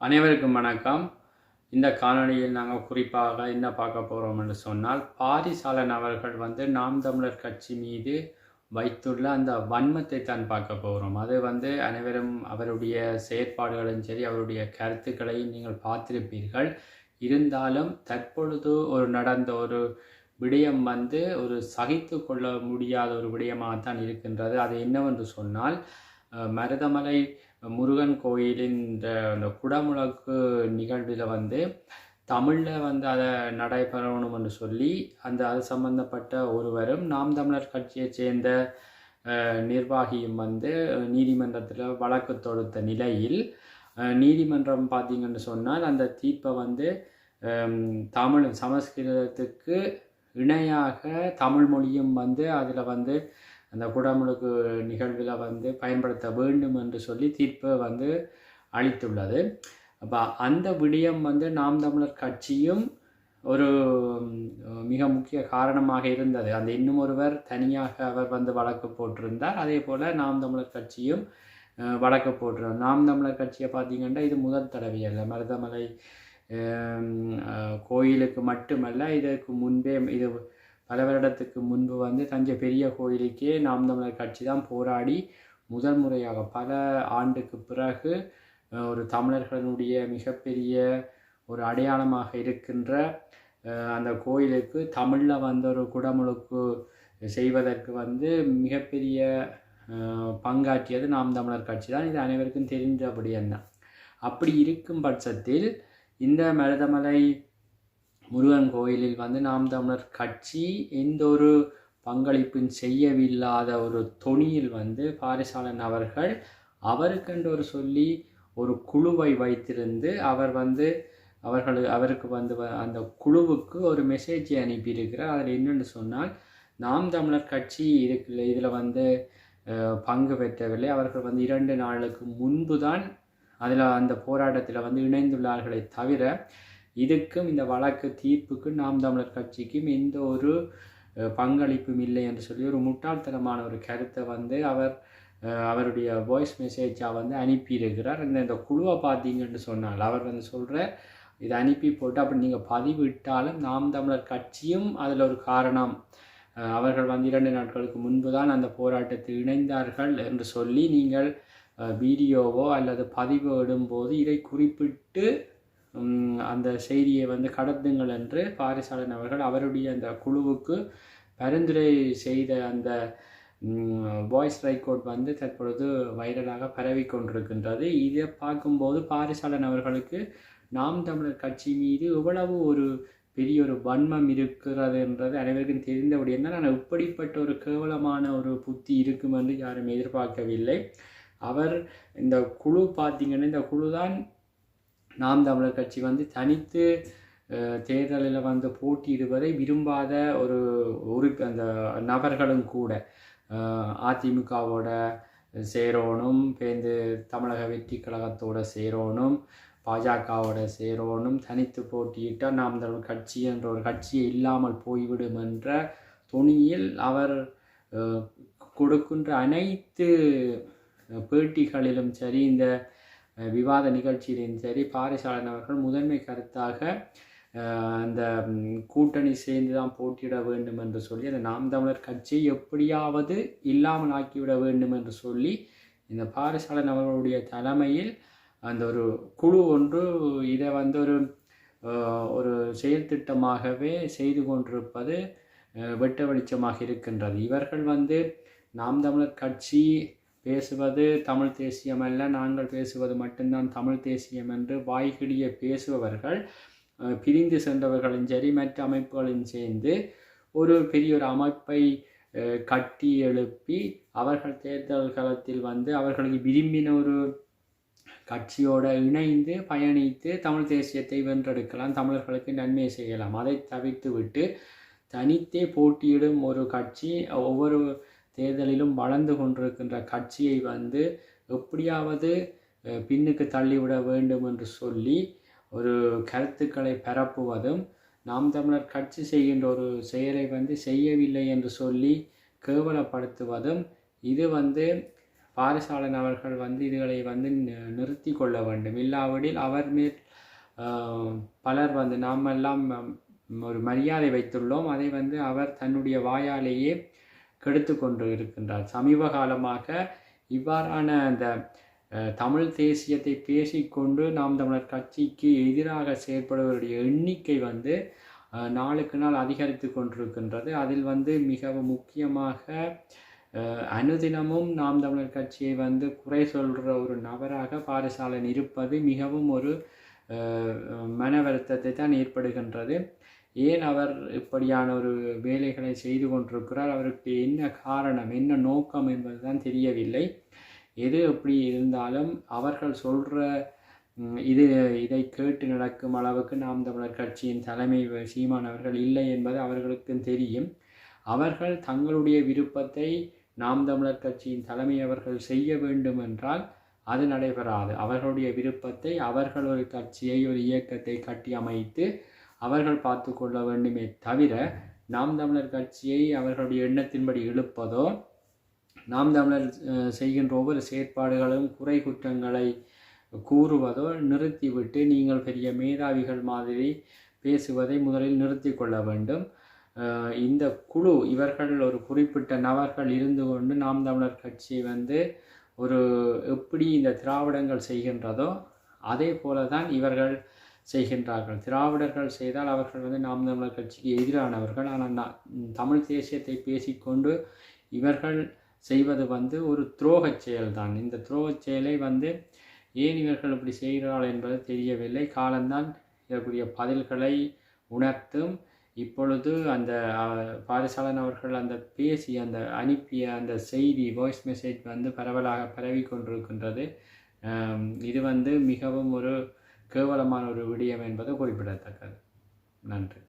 அனைவருக்கும் வணக்கம். இந்த காணொளியில் நாங்கள் குறிப்பாக என்ன பார்க்க போகிறோம் என்று சொன்னால் பாரிசாலன் அவர்கள் வந்து நாம் தமிழர் கட்சி மீது வைத்துள்ள அந்த வன்மத்தை தான் பார்க்க போகிறோம் அது வந்து அனைவரும் அவருடைய செயற்பாடுகளும் சரி அவருடைய கருத்துக்களையும் நீங்கள் பார்த்திருப்பீர்கள். இருந்தாலும் தற்பொழுது ஒரு நடந்த ஒரு விடயம் வந்து ஒரு சகித்து கொள்ள முடியாத ஒரு விடயமாகத்தான் இருக்கின்றது. அது என்னவென்று சொன்னால் மருதமலை முருகன் கோயிலின் இந்த அந்த குடமுழக்கு நிகழ்வில் வந்து தமிழில் வந்து அதை நடைபெறணும் என்று சொல்லி அந்த அது சம்பந்தப்பட்ட ஒருவரும் நாம் தமிழர் கட்சியைச் சேர்ந்த நிர்வாகியும் வந்து நீதிமன்றத்தில் வழக்கு தொடுத்த நிலையில் நீதிமன்றம் பார்த்தீங்கன்னு சொன்னால் அந்த தீர்ப்பை வந்து தமிழ் சமஸ்கிருதத்துக்கு இணையாக தமிழ் மொழியும் வந்து அதில் வந்து அந்த குடமுழுக்கு நிகழ்வில் வந்து பயன்படுத்த வேண்டும் என்று சொல்லி தீர்ப்பை வந்து அளித்துள்ளது. அப்போ அந்த விடயம் வந்து நாம் தமிழர் கட்சியும் ஒரு மிக முக்கிய காரணமாக இருந்தது. அந்த இன்னும் ஒருவர் தனியாக அவர் வந்து வழக்கு போட்டிருந்தார். அதே போல் நாம் தமிழர் கட்சியும் வழக்கு போட்டிருந்தார் நாம் தமிழர் கட்சியை பார்த்தீங்கன்னா இது முதல் தடவை அல்ல. மருதமலை கோயிலுக்கு மட்டுமல்ல இதற்கு முன்பே இது பல வருடத்துக்கு முன்பு வந்து தஞ்சை பெரிய கோயிலுக்கே நாம் தமிழர் கட்சி தான் போராடி முதல் முறையாக பல ஆண்டுக்கு பிறகு ஒரு தமிழர்களுடைய மிகப்பெரிய ஒரு அடையாளமாக இருக்கின்ற அந்த கோயிலுக்கு தமிழில் வந்து ஒரு குடமுழுக்கு செய்வதற்கு வந்து மிகப்பெரிய பங்காற்றியது நாம் தமிழர் கட்சி தான். இது அனைவருக்கும் தெரிந்தபடியே தான் அப்படி இருக்கும் பட்சத்தில் இந்த மருதமலை முருகன் கோயிலில் வந்து நாம் தமிழர் கட்சி எந்த ஒரு பங்களிப்பும் செய்யவில்லாத ஒரு தொனியில் வந்து பாரிசாலன் அவர்கள் அவருக்கென்று ஒரு சொல்லி ஒரு குழுவை வைத்திருந்து அவர் வந்து அவர்கள் அவருக்கு வந்து வ- அந்த குழுவுக்கு ஒரு மெசேஜை அனுப்பியிருக்கிறார். அதில் என்னென்னு சொன்னால் நாம் தமிழர் கட்சி இருக்குல்ல இதில் வந்து பங்கு பெற்றவில்லை. அவர்கள் வந்து இரண்டு நாளுக்கு முன்பு தான் அதில் அந்த போராட்டத்தில் வந்து இணைந்துள்ளார்களே தவிர இதுக்கும் இந்த வழக்கு தீர்ப்புக்கும் நாம் தமிழர் கட்சிக்கும் எந்த ஒரு பங்களிப்பும் இல்லை என்று சொல்லி ஒரு முட்டாள்தனமான ஒரு கருத்தை வந்து அவர் அவருடைய வாய்ஸ் மெசேஜாக வந்து அனுப்பியிருக்கிறார். இந்த இந்த குழுவை பார்த்தீங்கன்னு சொன்னால் அவர் வந்து சொல்கிற இதை அனுப்பி போட்டு அப்படி நீங்கள் பதிவிட்டாலும் நாம் தமிழர் கட்சியும் அதில் ஒரு காரணம். அவர்கள் வந்து இரண்டு நாட்களுக்கு முன்பு தான் அந்த போராட்டத்தில் இணைந்தார்கள் என்று சொல்லி நீங்கள் வீடியோவோ அல்லது பதிவு இடும்போது இதை குறிப்பிட்டு அந்த செய்தியை வந்து கடத்துங்கள் என்று பாரிசாலன் அவர்கள் அவருடைய அந்த குழுவுக்கு பரிந்துரை செய்த அந்த வாய்ஸ் ரெக்கார்ட் வந்து தற்பொழுது வைரலாக பரவி கொண்டிருக்கின்றது. இதை பார்க்கும்போது பாரிசாலன் அவர்களுக்கு நாம் தமிழர் கட்சி மீது எவ்வளவு ஒரு பெரிய ஒரு வன்மம் இருக்கிறது என்றது அனைவருக்கும் தெரிந்தபடி என்ன ஆனால் இப்படிப்பட்ட ஒரு கேவலமான ஒரு புத்தி இருக்கும் என்று யாரும் எதிர்பார்க்கவில்லை. அவர் இந்த குழு பார்த்தீங்கன்னா இந்த குழு தான் நாம் தமிழர் கட்சி வந்து தனித்து தேர்தலில் வந்து போட்டியிடுவதை விரும்பாத ஒரு ஒரு அந்த நபர்களும் கூட அதிமுகவோட சேரோனும் பேருந்து தமிழக வெற்றி கழகத்தோட சேரோனும் பாஜகவோட சேரோனும் தனித்து போட்டியிட்டால் நாம் தமிழர் கட்சி என்ற ஒரு கட்சியை இல்லாமல் போய்விடும் என்ற துணியில் அவர் கொடுக்கின்ற அனைத்து பேட்டிகளிலும் சரி இந்த விவாத நிகழ்ச்சியிலும் சரி பாரிசாலன் அவர்கள் முதன்மை கருத்தாக அந்த கூட்டணி சேர்ந்து தான் போட்டியிட வேண்டும் என்று சொல்லி அந்த நாம் தமிழர் கட்சியை எப்படியாவது இல்லாமல் ஆக்கிவிட வேண்டும் என்று சொல்லி இந்த பாரிசாலன் அவர்களுடைய தலைமையில் அந்த ஒரு குழு ஒன்று இதை வந்து ஒரு ஒரு செயல்திட்டமாகவே செய்து கொண்டிருப்பது வெட்ட வெளிச்சமாக இருக்கின்றது. இவர்கள் வந்து நாம் தமிழர் கட்சி பேசுவது தமிழ் தேசியம் அல்ல. நாங்கள் பேசுவது மட்டும்தான் தமிழ் தேசியம் என்று வாய்கிடிய பேசுபவர்கள் பிரிந்து சென்றவர்களும் சரி மற்ற அமைப்புகளும் சேர்ந்து ஒரு பெரிய ஒரு அமைப்பை கட்டி எழுப்பி அவர்கள் தேர்தல் காலத்தில் வந்து அவர்களுக்கு விரும்பின ஒரு கட்சியோட இணைந்து பயணித்து தமிழ் தேசியத்தை வென்றெடுக்கலாம் தமிழர்களுக்கு நன்மை செய்யலாம். அதை தவிர்த்து விட்டு தனித்தே போட்டியிடும் ஒரு கட்சி ஒவ்வொரு தேர்தலிலும் வளர்ந்து கொண்டிருக்கின்ற கட்சியை வந்து எப்படியாவது பின்னுக்கு தள்ளிவிட வேண்டும் என்று சொல்லி ஒரு கருத்துக்களை பரப்புவதும் நாம் தமிழர் கட்சி செய்கின்ற ஒரு செயலை வந்து செய்யவில்லை என்று சொல்லி கேவலப்படுத்துவதும் இது வந்து பாரிசாலன் அவர்கள் வந்து இதுகளை வந்து நிறுத்தி கொள்ள வேண்டும். இல்லாவிடில் அவர் மேல் பலர் வந்து நாம் எல்லாம் ஒரு மரியாதை வைத்துள்ளோம். அதை வந்து அவர் தன்னுடைய வாயாலேயே கெடுத்து கொண்டு இருக்கின்றார். சமீப காலமாக இவ்வாறான அந்த தமிழ் தேசியத்தை பேசிக்கொண்டு நாம் தமிழர் கட்சிக்கு எதிராக செயற்படுவருடைய எண்ணிக்கை வந்து நாளுக்கு நாள் அதிகரித்து கொண்டிருக்கின்றது. அதில் வந்து மிகவும் முக்கியமாக அனுதினமும் நாம் தமிழர் கட்சியை வந்து குறை சொல்கிற ஒரு நபராக பாரிசாலன் இருப்பது மிகவும் ஒரு மன வருத்தத்தை தான் ஏற்படுகின்றது. ஏன் அவர் இப்படியான ஒரு வேலைகளை செய்து கொண்டிருக்கிறார்? அவருக்கு என்ன காரணம் என்ன நோக்கம் என்பதுதான் தெரியவில்லை. எது எப்படி இருந்தாலும் அவர்கள் சொல்கிற இது இதை கேட்டு நடக்கும் அளவுக்கு நாம் தமிழர் கட்சியின் தலைமை சீமான் அவர்கள் இல்லை என்பது அவர்களுக்கும் தெரியும். அவர்கள் தங்களுடைய விருப்பத்தை நாம் தமிழர் கட்சியின் தலைமை அவர்கள் செய்ய வேண்டும் என்றால் அது நடைபெறாது. அவர்களுடைய விருப்பத்தை அவர்கள் ஒரு கட்சியை ஒரு இயக்கத்தை கட்டி அமைத்து அவர்கள் பார்த்து கொள்ள வேண்டுமே தவிர நாம் தமிழர் கட்சியை அவர்களுடைய எண்ணத்தின்படி இழுப்பதோ நாம் தமிழர் செய்கின்ற ஒவ்வொரு செயற்பாடுகளும் குறை குற்றங்களை கூறுவதோ நிறுத்திவிட்டு நீங்கள் பெரிய மேதாவிகள் மாதிரி பேசுவதை முதலில் நிறுத்தி கொள்ள வேண்டும். இந்த குழு இவர்கள் ஒரு குறிப்பிட்ட நபர்கள் இருந்து கொண்டு நாம் தமிழர் கட்சி வந்து ஒரு எப்படி இந்த திராவிடங்கள் செய்கின்றதோ அதே போல தான் இவர்கள் செய்கின்றார்கள். திராவிடர்கள் செய்தால் அவர்கள் வந்து நாம் தமிழர் கட்சிக்கு எதிரானவர்கள். ஆனால் நா- தமிழ் தேசியத்தை பேசிக்கொண்டு இவர்கள் செய்வது வந்து ஒரு துரோகச் செயல்தான். இந்த துரோகச் செயலை வந்து ஏன் இவர்கள் இப்படி செய்கிறார்கள் என்பது தெரியவில்லை. காலம்தான் இதற்குரிய பதில்களை உணர்த்தும். இப்பொழுது அந்த பாரிசாலன் அவர்கள் அந்த பேசி அந்த அனுப்பிய அந்த செய்தி வாய்ஸ் மெசேஜ் வந்து பரவலாக பரவி கொண்டிருக்கின்றது இது வந்து மிகவும் ஒரு கேவலமான ஒரு விடயம் என்பது குறிப்பிடத்தக்கது. நன்றி.